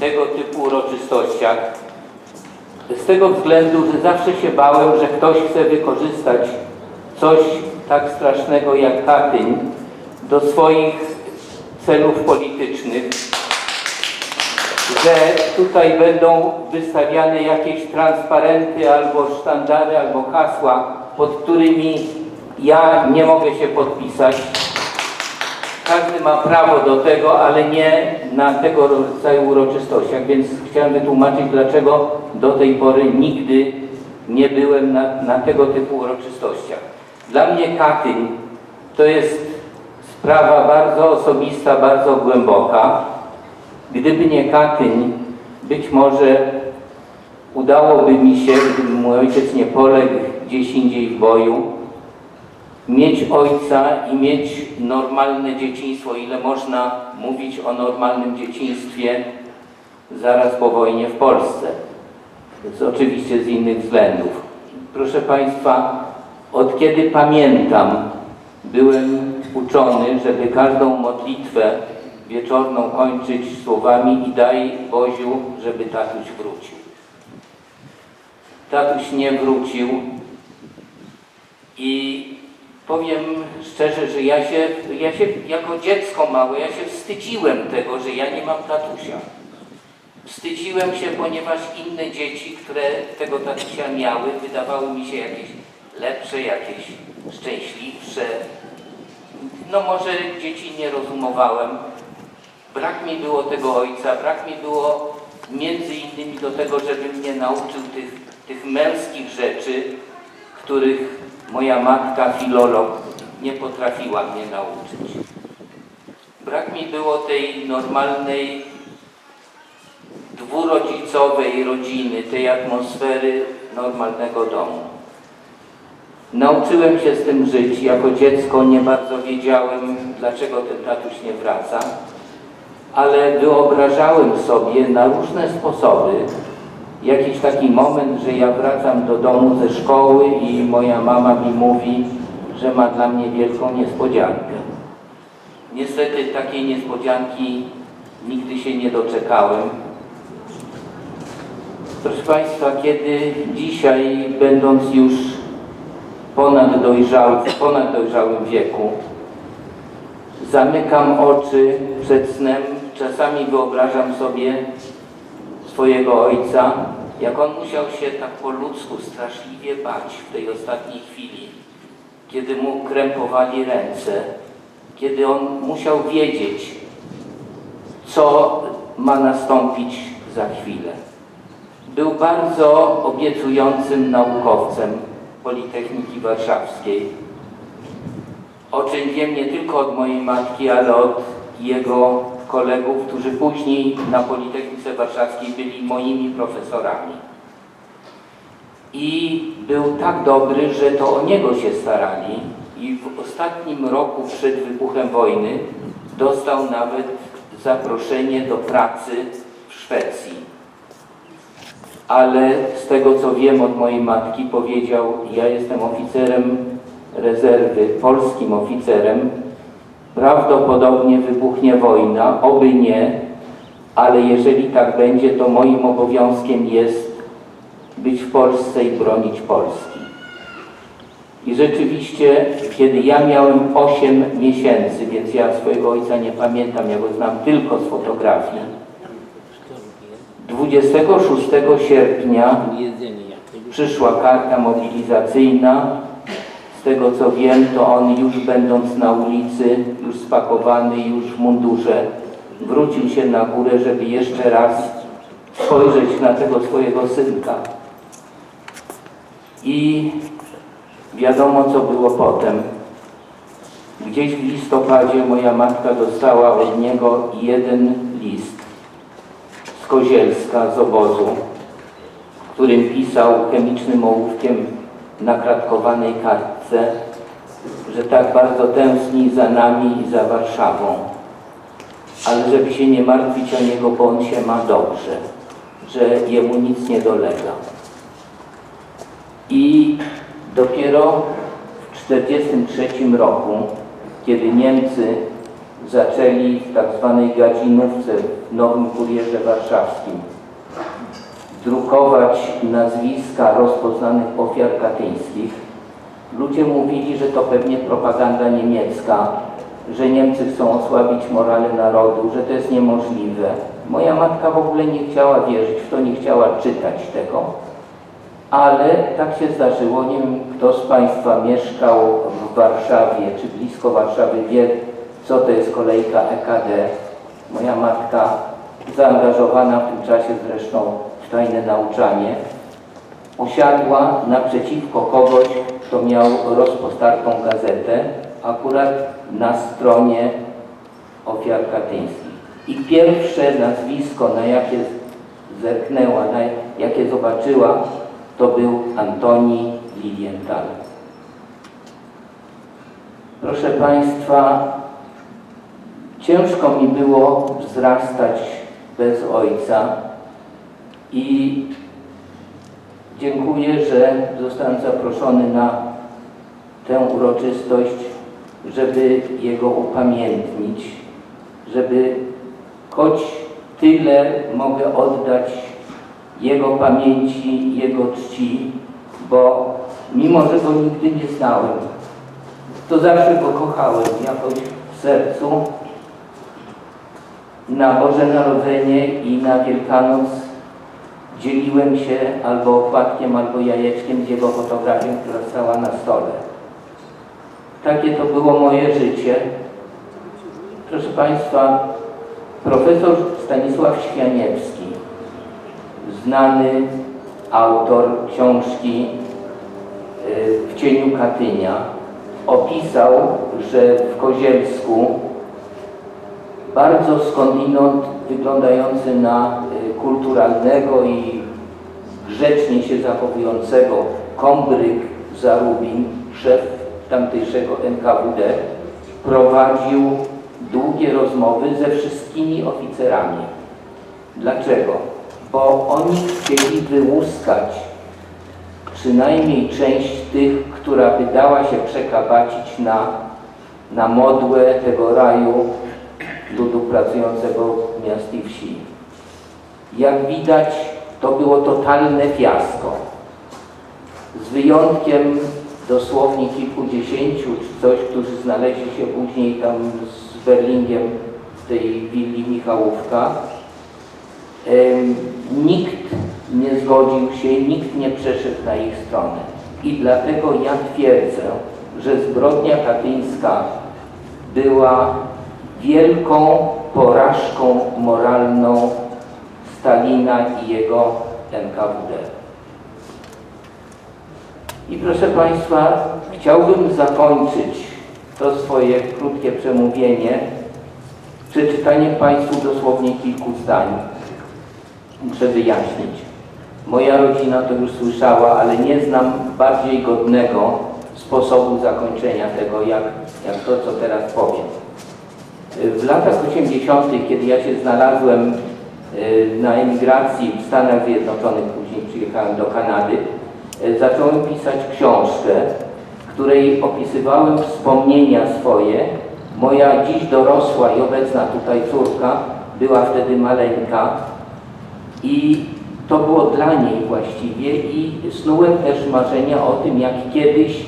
tego typu uroczystościach. Z tego względu, że zawsze się bałem, że ktoś chce wykorzystać coś tak strasznego jak Katyń do swoich celów politycznych, że tutaj będą wystawiane jakieś transparenty albo sztandary, albo hasła, pod którymi ja nie mogę się podpisać. Każdy ma prawo do tego, ale nie na tego rodzaju uroczystościach, więc chciałem wytłumaczyć, dlaczego do tej pory nigdy nie byłem na, na tego typu uroczystościach. Dla mnie Katyń to jest sprawa bardzo osobista, bardzo głęboka. Gdyby nie Katyń, być może udałoby mi się, gdyby mój ojciec nie poległ gdzieś indziej w boju, mieć ojca i mieć normalne dzieciństwo, ile można mówić o normalnym dzieciństwie zaraz po wojnie w Polsce. Jest oczywiście z innych względów. Proszę Państwa, od kiedy pamiętam, byłem uczony, żeby każdą modlitwę wieczorną kończyć słowami i daj Boziu, żeby tatuś wrócił. Tatuś nie wrócił i powiem szczerze, że ja się, ja się jako dziecko małe, ja się wstydziłem tego, że ja nie mam tatusia. Wstydziłem się, ponieważ inne dzieci, które tego tatusia miały, wydawały mi się jakieś lepsze, jakieś szczęśliwsze. No może dzieci nie rozumowałem. Brak mi było tego ojca, brak mi było między innymi do tego, żeby mnie nauczył tych, tych męskich rzeczy, których moja matka, filolog, nie potrafiła mnie nauczyć. Brak mi było tej normalnej, dwurodzicowej rodziny, tej atmosfery normalnego domu. Nauczyłem się z tym żyć. Jako dziecko nie bardzo wiedziałem, dlaczego ten tatuś nie wraca, ale wyobrażałem sobie na różne sposoby jakiś taki moment, że ja wracam do domu ze szkoły i moja mama mi mówi, że ma dla mnie wielką niespodziankę. Niestety takiej niespodzianki nigdy się nie doczekałem. Proszę Państwa, kiedy dzisiaj, będąc już ponad, dojrzały, ponad dojrzałym wieku, zamykam oczy przed snem, czasami wyobrażam sobie swojego ojca, jak on musiał się tak po ludzku straszliwie bać w tej ostatniej chwili, kiedy mu krępowali ręce, kiedy on musiał wiedzieć, co ma nastąpić za chwilę. Był bardzo obiecującym naukowcem Politechniki Warszawskiej, o czym wiem nie tylko od mojej matki, ale od jego kolegów, którzy później na Politechnice Warszawskiej byli moimi profesorami. I był tak dobry, że to o niego się starali i w ostatnim roku przed wybuchem wojny dostał nawet zaproszenie do pracy w Szwecji. Ale z tego co wiem od mojej matki powiedział, ja jestem oficerem rezerwy, polskim oficerem, Prawdopodobnie wybuchnie wojna, oby nie, ale jeżeli tak będzie, to moim obowiązkiem jest być w Polsce i bronić Polski. I rzeczywiście, kiedy ja miałem 8 miesięcy, więc ja swojego ojca nie pamiętam, ja go znam tylko z fotografii, 26 sierpnia przyszła karta mobilizacyjna, z tego co wiem, to on już będąc na ulicy, już spakowany, już w mundurze, wrócił się na górę, żeby jeszcze raz spojrzeć na tego swojego synka. I wiadomo, co było potem. Gdzieś w listopadzie moja matka dostała od niego jeden list z Kozielska, z obozu, w którym pisał chemicznym ołówkiem na kratkowanej kartce, że tak bardzo tęskni za nami i za Warszawą, ale żeby się nie martwić o niego, bo on się ma dobrze, że jemu nic nie dolega. I dopiero w 1943 roku, kiedy Niemcy zaczęli w tak zwanej gadzinówce w Nowym Kurierze Warszawskim drukować nazwiska rozpoznanych ofiar katyńskich. Ludzie mówili, że to pewnie propaganda niemiecka, że Niemcy chcą osłabić morale narodu, że to jest niemożliwe. Moja matka w ogóle nie chciała wierzyć w to, nie chciała czytać tego. Ale tak się zdarzyło. Nie wiem, kto z Państwa mieszkał w Warszawie, czy blisko Warszawy, wie, co to jest kolejka EKD. Moja matka, zaangażowana w tym czasie zresztą w tajne nauczanie, usiadła naprzeciwko kogoś, kto miał rozpostartą gazetę, akurat na stronie ofiar katyńskich. I pierwsze nazwisko, na jakie zerknęła, na jakie zobaczyła, to był Antoni Lilienthal. Proszę Państwa, ciężko mi było wzrastać bez ojca i dziękuję, że zostałem zaproszony na tę uroczystość, żeby jego upamiętnić, żeby choć tyle mogę oddać jego pamięci, jego czci, bo mimo, że go nigdy nie znałem, to zawsze go kochałem jakoś w sercu. Na Boże Narodzenie i na Wielkanoc dzieliłem się albo opłatkiem, albo jajeczkiem z jego fotografią, która stała na stole. Takie to było moje życie. Proszę Państwa, profesor Stanisław Świaniewski, znany autor książki y, W cieniu Katynia, opisał, że w Kozielsku bardzo skądinąd wyglądający na kulturalnego i grzecznie się zachowującego Kombryk Zarubin, szef tamtejszego NKWD, prowadził długie rozmowy ze wszystkimi oficerami. Dlaczego? Bo oni chcieli wyłuskać przynajmniej część tych, która by dała się przekabacić na, na modłę tego raju ludu pracującego miast i wsi. Jak widać, to było totalne fiasko. Z wyjątkiem dosłownie kilkudziesięciu czy coś, którzy znaleźli się później tam z Berlingiem w tej willi Michałówka. Nikt nie zgodził się, nikt nie przeszedł na ich stronę. I dlatego ja twierdzę, że zbrodnia katyńska była wielką porażką moralną Stalina i jego NKWD. I proszę Państwa, chciałbym zakończyć to swoje krótkie przemówienie przeczytaniem Państwu dosłownie kilku zdań. Muszę wyjaśnić. Moja rodzina to już słyszała, ale nie znam bardziej godnego sposobu zakończenia tego, jak, jak to, co teraz powiem. W latach 80., kiedy ja się znalazłem na emigracji w Stanach Zjednoczonych, później przyjechałem do Kanady, y, zacząłem pisać książkę, w której opisywałem wspomnienia swoje. Moja dziś dorosła i obecna tutaj córka była wtedy maleńka i to było dla niej właściwie i snułem też marzenia o tym, jak kiedyś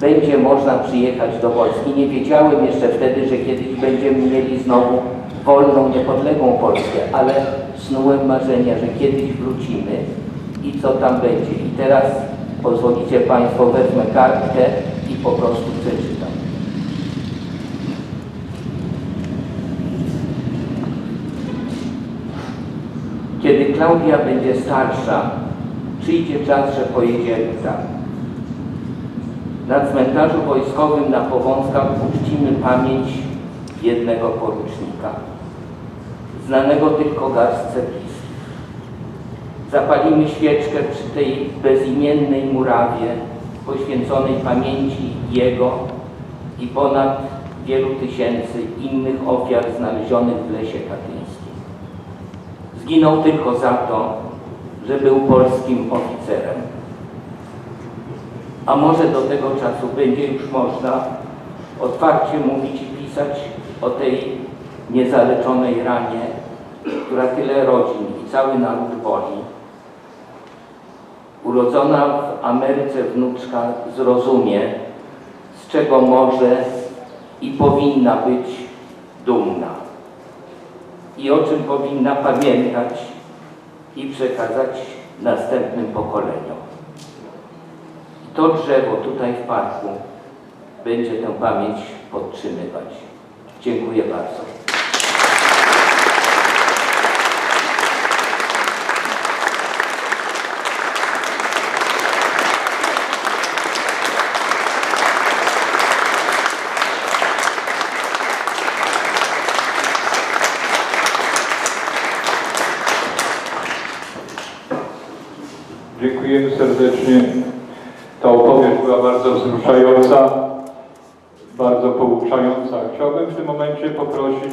będzie można przyjechać do Polski. Nie wiedziałem jeszcze wtedy, że kiedyś będziemy mieli znowu wolną, niepodległą Polskę, ale snułem marzenia, że kiedyś wrócimy i co tam będzie. I teraz pozwolicie Państwo, wezmę kartkę i po prostu przeczytam. Kiedy Klaudia będzie starsza, przyjdzie czas, że pojedziemy tam. Na cmentarzu wojskowym na Powązkach uczcimy pamięć jednego porucznika, znanego tylko garstce bliskich. Zapalimy świeczkę przy tej bezimiennej murawie poświęconej pamięci jego i ponad wielu tysięcy innych ofiar znalezionych w lesie katyńskim. Zginął tylko za to, że był polskim oficerem. A może do tego czasu będzie już można otwarcie mówić i pisać o tej niezaleczonej ranie, która tyle rodzin i cały naród boli. Urodzona w Ameryce wnuczka zrozumie, z czego może i powinna być dumna i o czym powinna pamiętać i przekazać następnym pokoleniom. To drzewo tutaj w parku będzie tę pamięć podtrzymywać. Dziękuję bardzo. Dziękujemy serdecznie. Ta opowieść była bardzo wzruszająca, bardzo pouczająca. Chciałbym w tym momencie poprosić